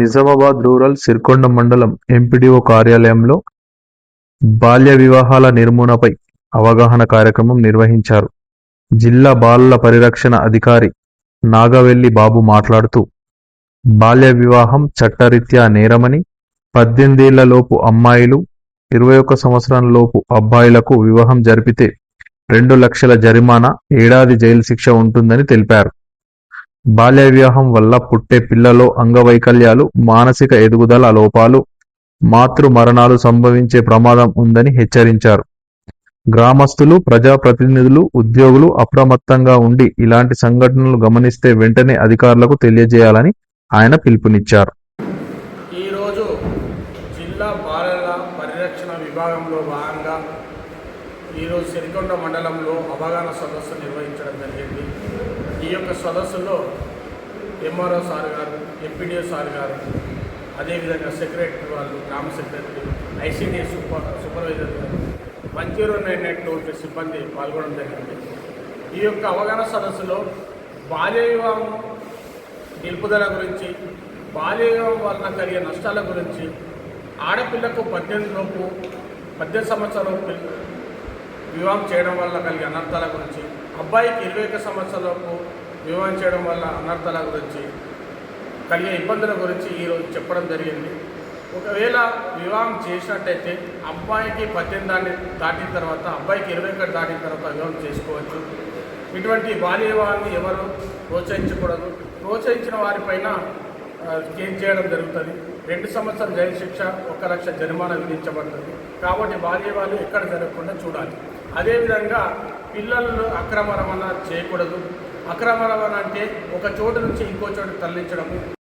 Nizamabad rural సిర్కొండ మండలం MPDO కార్యాలయంలో బాల్య వివాహాల నిర్మూలనపై అవగాహన కార్యక్రమం నిర్వహించారు. జిల్లా బాలల పరిరక్షణ అధికారి నాగవెల్లి బాబు మాట్లాడుతూ బాల్య వివాహం చట్టరీత్యా నేరమని పద్దెనిమిదేళ్ళలోపు అమ్మాయిలు ఇరవై ఒక్క సంవత్సరంలోపు అబ్బాయిలకు వివాహం జరిపితే రెండు లక్షల జరిమానా ఏడాది జైలు శిక్ష ఉంటుందని తెలిపారు. బాల్య వివాహం వల్ల పుట్టే పిల్లలో అంగవైకల్యాలు మానసిక ఎదుగుదల లోపాలు మాతృ మరణాలు సంభవించే ప్రమాదం ఉందని హెచ్చరించారు. గ్రామస్తులు ప్రజాప్రతినిధులు ఉద్యోగులు అప్రమత్తంగా ఉండి ఇలాంటి సంఘటనలు గమనిస్తే వెంటనే అధికారులకు తెలియజేయాలని ఆయన పిలుపునిచ్చారు. ఈరోజు జిల్లా బాలల పరిరక్షణ విభాగంలో భాగంగా ఈరోజు సిరికొండ మండలంలో అవగాహన సదస్సు నిర్వహించడం జరిగింది. ఈ యొక్క సదస్సులో ఎంఆర్ఓ సార్ గారు ఎంపీడీఓ సార్ గారు అదేవిధంగా సెక్రటరీ వాళ్ళు గ్రామ సెక్రటరీ ఐసీడీ సూపర్ సూపర్వైజర్ గారు వన్ జీరో నైన్ ఎయిట్ వంటి సిబ్బంది పాల్గొనడం జరిగింది. ఈ యొక్క అవగాహన సదస్సులో బాల్య వివాహం నిలుపుదల గురించి బాల్య వివాహం వలన కలిగే నష్టాల గురించి ఆడపిల్లకు పద్దెనిమిది లోపు పద్దెనిమిది సంవత్సరాల వివాహం చేయడం వల్ల కలిగే అనర్థాల గురించి అబ్బాయికి ఇరవై ఒక సంవత్సరాలకు వివాహం చేయడం వల్ల అనర్థాల గురించి కలిగే ఇబ్బందుల గురించి ఈరోజు చెప్పడం జరిగింది. ఒకవేళ వివాహం చేసినట్టయితే అబ్బాయికి పద్దెనిమిది దాన్ని దాటిన తర్వాత అబ్బాయికి ఇరవై ఒకటి దాటిన తర్వాత వివాహం చేసుకోవచ్చు. ఇటువంటి బాల్య వివాహాన్ని ఎవరు ప్రోత్సహించకూడదు. ప్రోత్సహించిన వారిపైన కేసు చేయడం జరుగుతుంది. రెండు సంవత్సరాల జైలు శిక్ష ఒక లక్ష జరిమానా విధించబడుతుంది. కాబట్టి బాల్య ఎక్కడ జరగకుండా చూడాలి. అదేవిధంగా పిల్లలను అక్రమ రవాణా చేయకూడదు. అక్రమ రవాణా అంటే ఒక చోటు నుంచి ఇంకో చోటు తరలించడము.